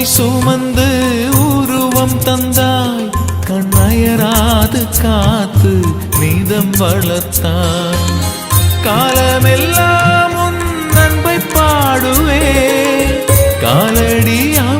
உருவை சுமந்து உருவம் தந்தாய் கண்ணயராது காத்து நீதம் வளர்த்தாய் காலமெல்லாம் உன் அன்பை பாடுவே காலடியாம்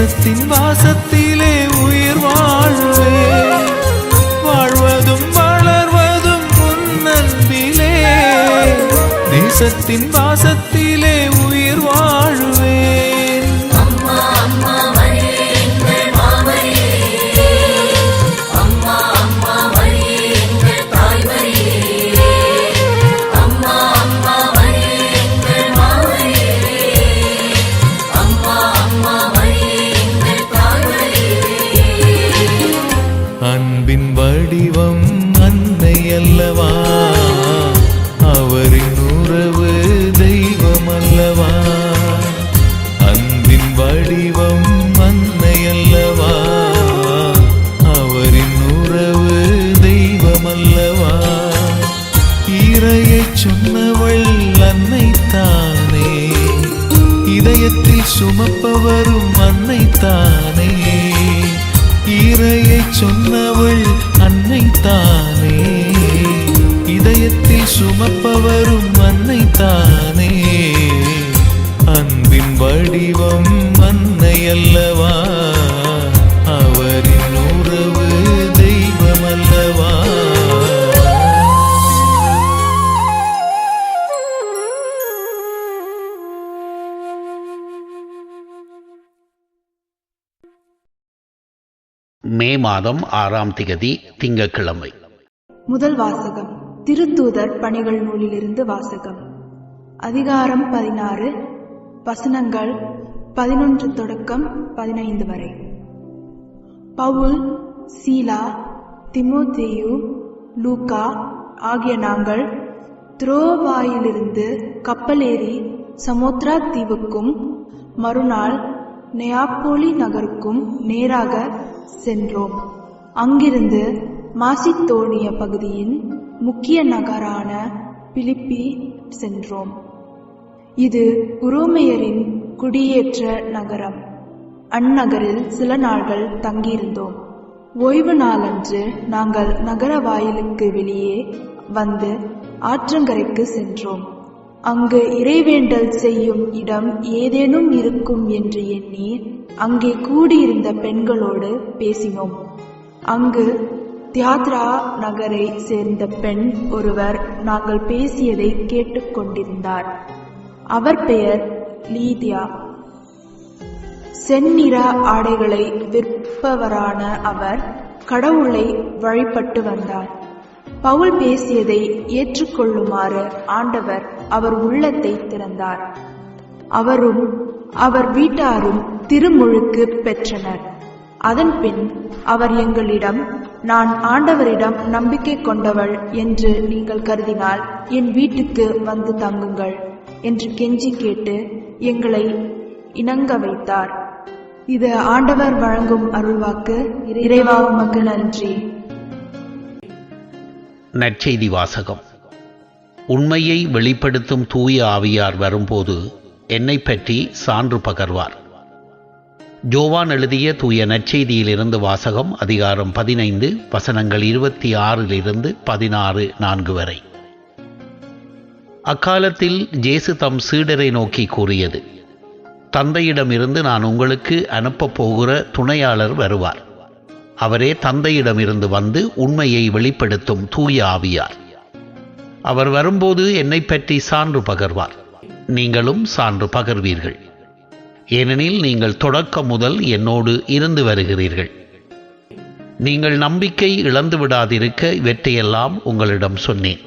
நேசத்தின் வாசத்திலே உயிர் வாழ்வே. வாழ்வதும் வளர்வதும் உன் நன்பிலே நேசத்தின் வடிவம் அன்னை அல்லவா அவரின் உறவு சுமப்பவரும் அன்னை தானே அன்பின் வடிவம் அன்னை அல்லவா? அவரின் உறவு தெய்வம் அல்லவா? மே மாதம் ஆறாம் திகதி திங்கக்கிழமை முதல் வாசகம். திருத்தூதர் பணிகள் நூலிலிருந்து வாசகம். அதிகாரம் பதினாறு வசனங்கள் பதினொன்று தொடக்கம் பதினைந்து வரை. பவுல் சீலா திமோத்தேயு லூகா ஆகிய நாங்கள் துரோவாயிலிருந்து கப்பலேறி சமுத்ரா தீவுக்கும் மறுநாள் நெயாப்போலி நகருக்கும் நேராக சென்றோம். அங்கிருந்து மாசித்தோனிய பகுதியின் முக்கிய நகரான பிலிப்பி சென்றோம் இது உரோமையரின் குடியேற்ற நகரம். அந்நகரில் சில நாள்கள் தங்கியிருந்தோம். ஓய்வு நாளன்று நாங்கள் நகர வாயிலுக்கு வெளியே வந்து ஆற்றங்கரைக்கு சென்றோம். அங்கு இறைவேண்டல் செய்யும் இடம் ஏதேனும் இருக்கும் என்று எண்ணி அங்கே கூடியிருந்த பெண்களோடு பேசினோம். அங்கு தியாத்ரா நகரை சேர்ந்த பெண் ஒருவர் நாங்கள் பேசியதை கேட்டுக்கொண்டிருந்தார். அவர் பெயர் லீதியா. செந்நிற ஆடைகளை விற்பவரான அவர் கடவுளை வழிபட்டு வந்தார். பவுல் பேசியதை ஏற்றுக்கொள்ளுமாறு ஆண்டவர் அவர் உள்ளத்தை திறந்தார். அவரும் அவர் வீட்டாரும் திருமுழுக்கு பெற்றனர். அதன்பின் அவர் எங்களிடம் நான் ஆண்டவரிடம் நம்பிக்கை கொண்டவள் என்று நீங்கள் கருதினால் என் வீட்டுக்கு வந்து தங்குங்கள் என்று கெஞ்சி கேட்டு எங்களை இணங்க வைத்தார். இது ஆண்டவர் வழங்கும் அருள்வாக்கு. இறைவா உமக்கு நன்றி. நற்செய்தி வாசகம். உண்மையை வெளிப்படுத்தும் தூய ஆவியார் வரும்போது என்னை பற்றி சான்று பகர்வார். ஜோவான் எழுதிய தூய நற்செய்தியிலிருந்து வாசகம் அதிகாரம் பதினைந்து வசனங்கள் இருபத்தி ஆறிலிருந்து பதினாறு நான்கு வரை. அக்காலத்தில் ஜேசு தம் சீடரை நோக்கி கூறியது தந்தையிடமிருந்து நான் உங்களுக்கு அனுப்பப் போகிற துணையாளர் வருவார். அவரே தந்தையிடமிருந்து வந்து உண்மையை வெளிப்படுத்தும் தூய ஆவியார். அவர் வரும்போது என்னை பற்றி சான்று பகர்வார். நீங்களும் சான்று பகர்வீர்கள். ஏனெனில் நீங்கள் தொடக்கம் முதல் என்னோடு இருந்து வருகிறீர்கள். நீங்கள் நம்பிக்கை இழந்து விடாதிருக்க இவற்றையெல்லாம் உங்களிடம் சொன்னேன்.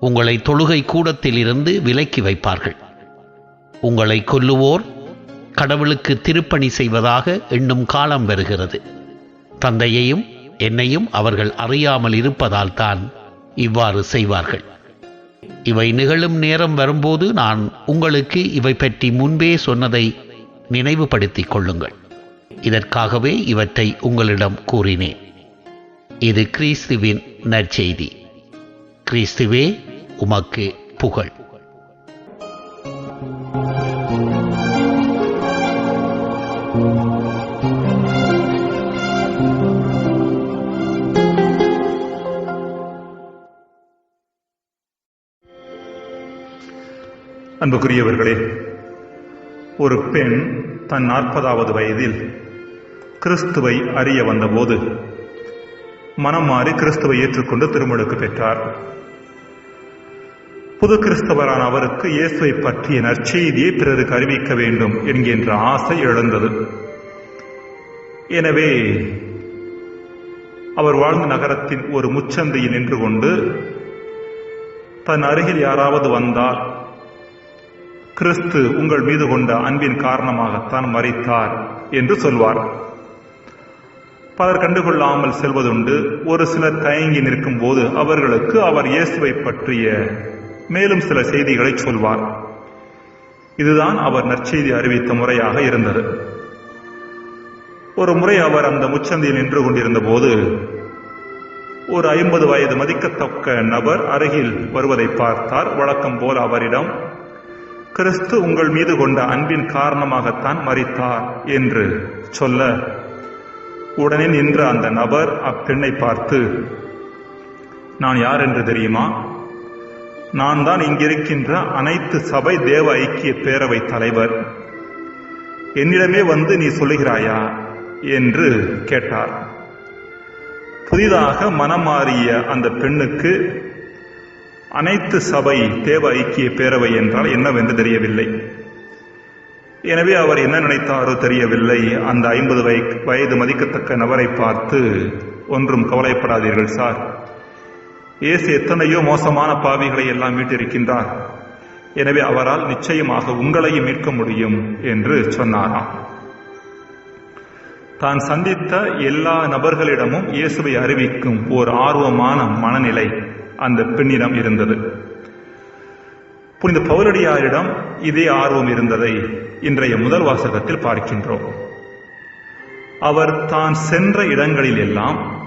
உங்களை தொழுகை கூடத்தில் இருந்து விலக்கி வைப்பார்கள். உங்களை கொல்லுவோர் கடவுளுக்கு திருப்பணி செய்வதாக எண்ணும் காலம் வருகிறது. தந்தையையும் என்னையும் அவர்கள் அறியாமல் இருப்பதால் தான் இவ்வாறு செய்வார்கள். இவை நிகழும் நேரம் வரும்போது நான் உங்களுக்கு இவை பற்றி முன்பே சொன்னதை நினைவுபடுத்திக் கொள்ளுங்கள். இதற்காகவே இவற்றை உங்களிடம் கூறினேன். இது கிறிஸ்துவின் நற்செய்தி. கிறிஸ்துவே உமக்கு புகழ். அன்புக்குரியவர்களே ஒரு பெண் தன் நாற்பதாவது வயதில் கிறிஸ்துவை அறிய வந்தபோது மனம் மாறி கிறிஸ்துவை ஏற்றுக்கொண்டு திருமணக்கு பெற்றார். புது கிறிஸ்தவரான அவருக்கு இயேசுவை பற்றிய நற்செய்தியை பிறருக்கு அறிவிக்க வேண்டும் என்கின்ற ஆசை எழுந்தது. எனவே அவர் வாழ்ந்த நகரத்தின் ஒரு முச்சந்தையில் நின்று கொண்டு தன் அருகில் யாராவது வந்தால் கிறிஸ்து உங்கள் மீது கொண்ட அன்பின் காரணமாகத்தான் மறித்தார் என்று சொல்வார். பலர் கண்டுகொள்ளாமல் செல்வதுண்டு ஒரு சிலர் தயங்கி நிற்கும் போது அவர்களுக்கு அவர் இயேசுவை பற்றிய மேலும் சில செய்திகளை சொல்வார். இதுதான் அவர் நற்செய்தி அறிவித்த முறையாக இருந்தது. ஒரு முறை அவர் அந்த முச்சந்தியில் நின்று கொண்டிருந்த போது ஒரு ஐம்பது வயது மதிக்கத்தக்க நபர் அருகில் வருவதை பார்த்தார். வழக்கம் போல் அவரிடம் கிறிஸ்து உங்கள் மீது கொண்ட அன்பின் காரணமாகத்தான் மறித்தார் என்று சொல்ல உடனே நின்ற அந்த நபர் அப்பெண்ணை பார்த்து நான் யார் என்று தெரியுமா? நான் தான் இங்கிருக்கின்ற அனைத்து சபை தேவ ஐக்கிய பேரவை தலைவர். என்னிடமே வந்து நீ சொல்லுகிறாயா? என்று கேட்டார். புதிதாக மனம் மாறிய அந்த பெண்ணுக்கு அனைத்து சபை தேவ ஐக்கிய பேரவை என்றால் என்னவென்று தெரியவில்லை. எனவே அவர் என்ன நினைத்தாரோ தெரியவில்லை. அந்த ஐம்பது வய வயது மதிக்கத்தக்க நபரை பார்த்து ஒன்றும் கவலைப்படாதீர்கள் சார். இயேசு எத்தனையோ மோசமான பாவிகளை எல்லாம் மீட்டிருக்கின்றார். எனவே அவரால் நிச்சயமாக உங்களையும் மீட்க முடியும் என்று சொன்னாராம். தான் சந்தித்த எல்லா நபர்களிடமும் இயேசுவை அறிவிக்கும் ஓர் ஆர்வமான மனநிலை. அந்த பெண்ணிடம் இருந்தது. புனித பவுலடியாரிடம் இதே ஆர்வம் இருந்ததை இன்றைய முதல் வாசகத்தில் பார்க்கின்றோம். அவர் தான் சென்ற இடங்களில் எல்லாம்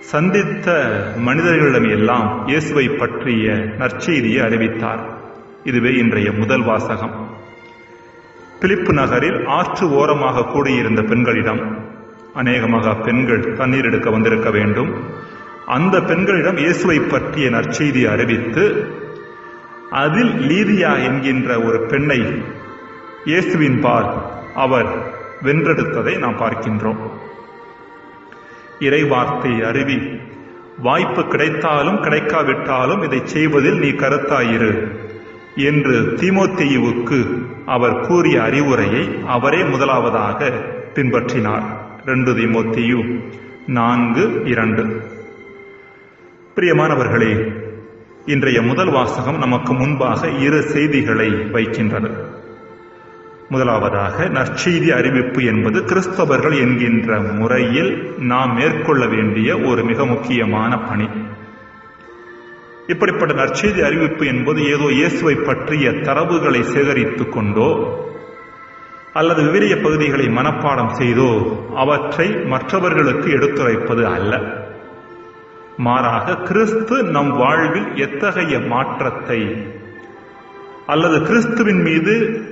சந்தித்த மனிதர்களிடம் எல்லாம் இயேசுவை பற்றிய நற்செய்தியை அறிவித்தார். இதுவே இன்றைய முதல் வாசகம். பிலிப்பு நகரில் ஆற்று ஓரமாக கூடியிருந்த பெண்களிடம் அநேகமாக பெண்கள் தண்ணீர் எடுக்க வந்திருக்க வேண்டும். அந்த பெண்களிடம் இயேசுவை பற்றிய நற்செய்தியை அறிவித்து அதில் லீதியா என்கின்ற ஒரு பெண்ணை இயேசுவின் பால் அவர் வென்றெடுத்ததை நாம் பார்க்கின்றோம். இறைவார்த்தை அருவி வாய்ப்பு கிடைத்தாலும் கிடைக்காவிட்டாலும் இதை செய்வதில் நீ கருத்தாயிரு என்று தீமோத்தேயுவுக்கு அவர் கூறிய அறிவுரையை அவரே முதலாவதாக பின்பற்றினார். ரெண்டு தீமோத்தேயு நான்கு இரண்டு. பிரியமானவர்களே இன்றைய முதல் வாசகம் நமக்கு முன்பாக இரு செய்திகளை வைக்கின்றது. முதலாவதாக நற்செய்தி அறிவிப்பு என்பது கிறிஸ்தவர்கள் என்கின்ற முறையில் நாம் மேற்கொள்ள வேண்டிய ஒரு மிக முக்கியமான பணி. இப்படிப்பட்ட நற்செய்தி அறிவிப்பு என்பது ஏதோ இயேசுவை பற்றிய தரவுகளை சேகரித்துக் கொண்டோ அல்லது விவரிய பகுதிகளை மனப்பாடம் செய்தோ அவற்றை மற்றவர்களுக்கு எடுத்துரைப்பது அல்ல. மாறாக கிறிஸ்து நம் வாழ்வில் எத்தகைய மாற்றத்தை? அல்லது கிறிஸ்துவின் மீது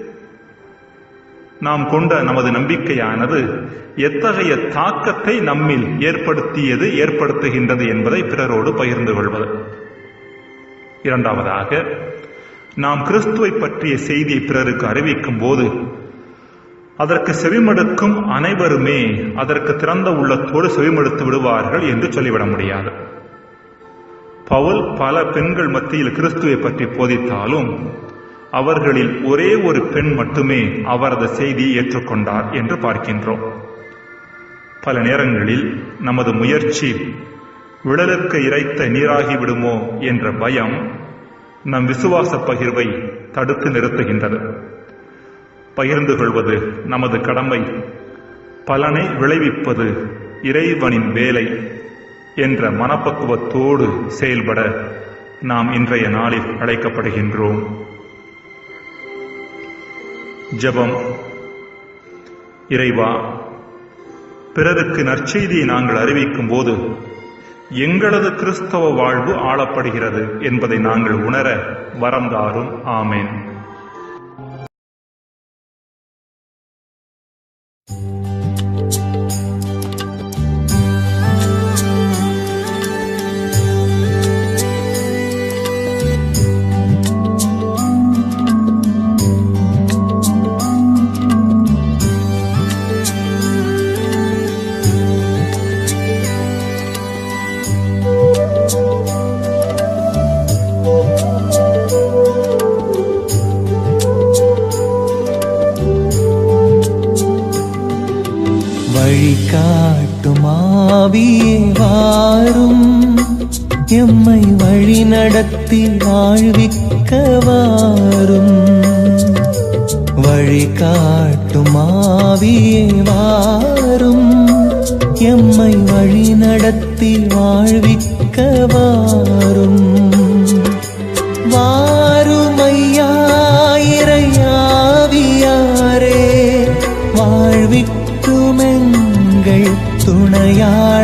நாம் கொண்ட நமது நம்பிக்கையானது எத்தகைய தாக்கத்தை நம்மில் ஏற்படுத்தியது ஏற்படுத்துகின்றது என்பதை பிறரோடு பகிர்ந்து கொள்வது. இரண்டாவதாக நாம் கிறிஸ்துவை பற்றிய செய்தியை பிறருக்கு அறிவிக்கும் போது அதற்கு செவிமடுக்கும் அனைவருமே அதற்கு திறந்த உள்ளத்தோடு செவிமடுத்து விடுவார்கள் என்று சொல்லிவிட முடியாது. பவுல் பல பெண்கள் மத்தியில் கிறிஸ்துவை பற்றி போதித்தாலும் அவர்களில் ஒரே ஒரு பெண் மட்டுமே அவரது செய்தியை ஏற்றுக்கொண்டார் என்று பார்க்கின்றோம். பல நேரங்களில் நமது முயற்சி விழலுக்கு இறைத்த நீராகி விடுமோ என்ற பயம் நம் விசுவாச பகிர்வை தடுத்து நிறுத்துகின்றது. பகிர்ந்து கொள்வது நமது கடமை. பலனை விளைவிப்பது இறைவனின் வேலை என்ற மனப்பக்குவத்தோடு செயல்பட நாம் இன்றைய நாளில் அழைக்கப்படுகின்றோம். ஜெபம். இறைவா பிறருக்கு நற்செய்தியை நாங்கள் அறிவிக்கும் போது எங்களது கிறிஸ்தவ வாழ்வு ஆளப்படுகிறது என்பதை நாங்கள் உணர வரம் ஆமேன். ஆமேன் வழிகாட்டுமாவியே நடத்தி வாழ்விக்க வாரும் வழிகாட்டுமாவியே வாரும். எம்மை வழி நடத்தி வாழ்விக்க வாரும் வாருமையாயிரையாவியாரே வாழ்விக்குமெங்கள் துணையார்.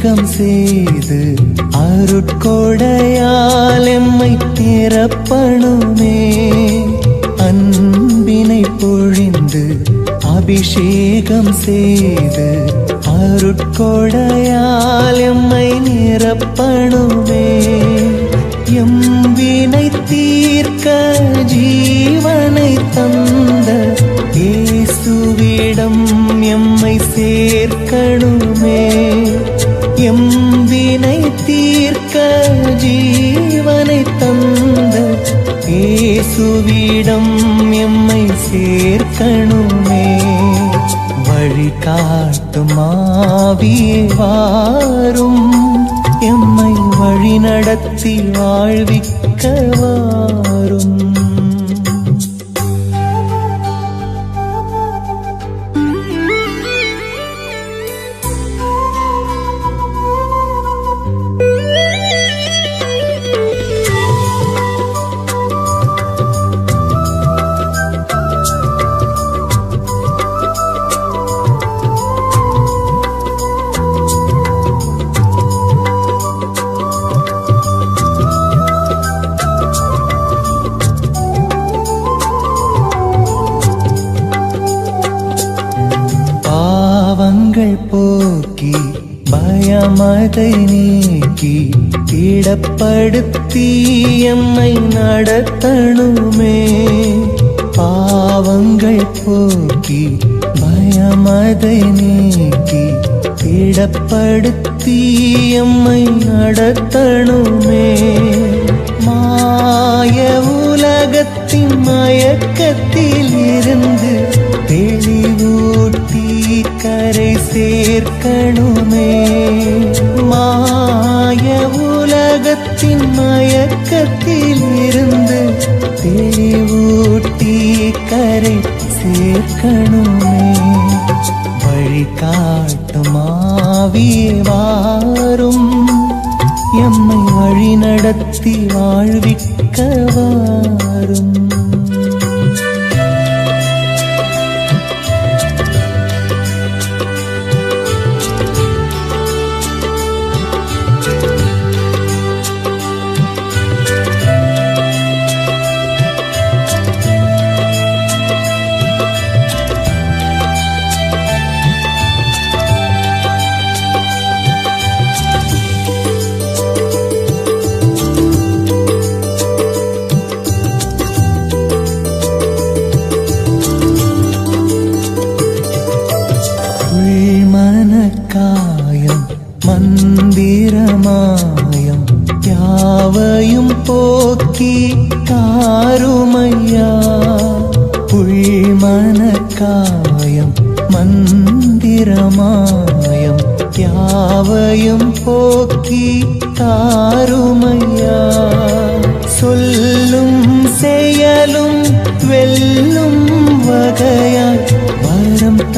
அபிஷேகம் செய்து அருட்கொடையால் எம்மை திறப்பணுமே. அன்பினை பொழிந்து அபிஷேகம் செய்து அருட்கொடையால் எம்மை நிரப்பணுமே. எம் வினை தீர்க்க ஜீவனை தந்த இயேசுவிடம் எம்மை சேர்க்கணுமே. இயேசுவிடம் எம்மை சேர்க்கணுமே. வழிகாட்டும் ஆவியே வாரும். எம்மை வழி நடத்தி வாழ்விக்க வாரும். பயமதை நீக்கி இடப்படுத்தி எம்மை நடத்தணுமே. பாவங்கள் போக்கி பயமதை நீக்கி இடப்படுத்தி எம்மை நடத்தணுமே. மாய உலகத்தின் மயக்கத்தில் இருந்து தெளிவூர் கரை சேர்க்கணுமே. மாய உலகத்தின் மயக்கத்தில் இருந்து தெளிவூட்டி கரை சேர்க்கணுமே. வழி ஆவியே வாரும். எம்மை வழி நடத்தி வாழ்விக்க வாரும்.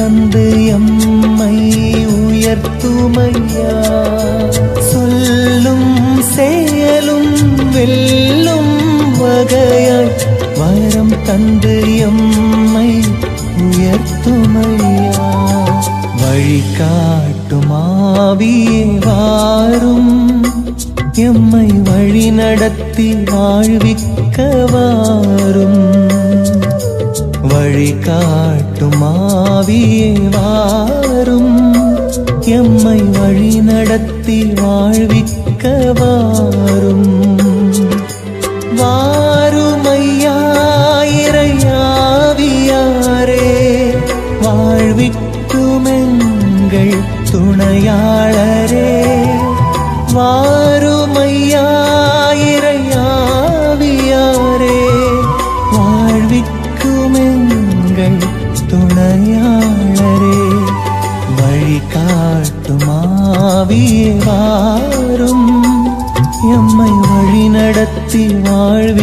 தந்து எம்மை உயர்த்துமையா? சொல்லும் செயலும் வெல்லும் வகையாய் வரம் தந்து எம்மை உயர்த்துமையா? வழிகாட்டுமாவியே வாரும். எம்மை வழி நடத்தி வாழ்விக்க வாரும். வழிகாட்டு வழிகாட்டும் ஆவியே வாரும். எம்மை வழி நடத்தி வாழ்விக்க வாரும். வாருமையாயிரையாவியாரே வாழ்விக்குமெங்கள் துணையாள் வாரும்